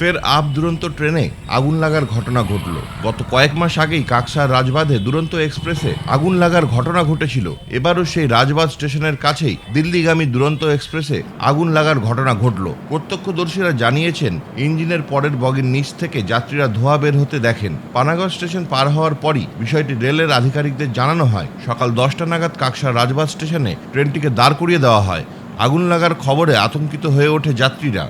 ফের আপ দুরন্ত ট্রেনে আগুন লাগার ঘটনা ঘটল। গত কয়েক মাস আগেই কাকসার রাজবাঁধে দুরন্ত এক্সপ্রেসে আগুন লাগার ঘটনা ঘটেছিল। এবারও সেই রাজবাঁধ স্টেশনের কাছেই দিল্লিগামী দুরন্ত এক্সপ্রেসে আগুন লাগার ঘটনা ঘটল। প্রত্যক্ষদর্শীরা জানিয়েছেন, ইঞ্জিনের পরের বগির নিচ থেকে যাত্রীরা ধোঁয়া বের হতে দেখেন। পানাগড় স্টেশন পার হওয়ার পরই বিষয়টি রেলের আধিকারিকদের জানানো হয়। সকাল দশটা নাগাদ কাকসার রাজবাঁধ স্টেশনে ট্রেনটিকে দাঁড় করিয়ে দেওয়া হয়। আগুন লাগার খবরে আতঙ্কিত হয়ে ওঠে যাত্রীরা।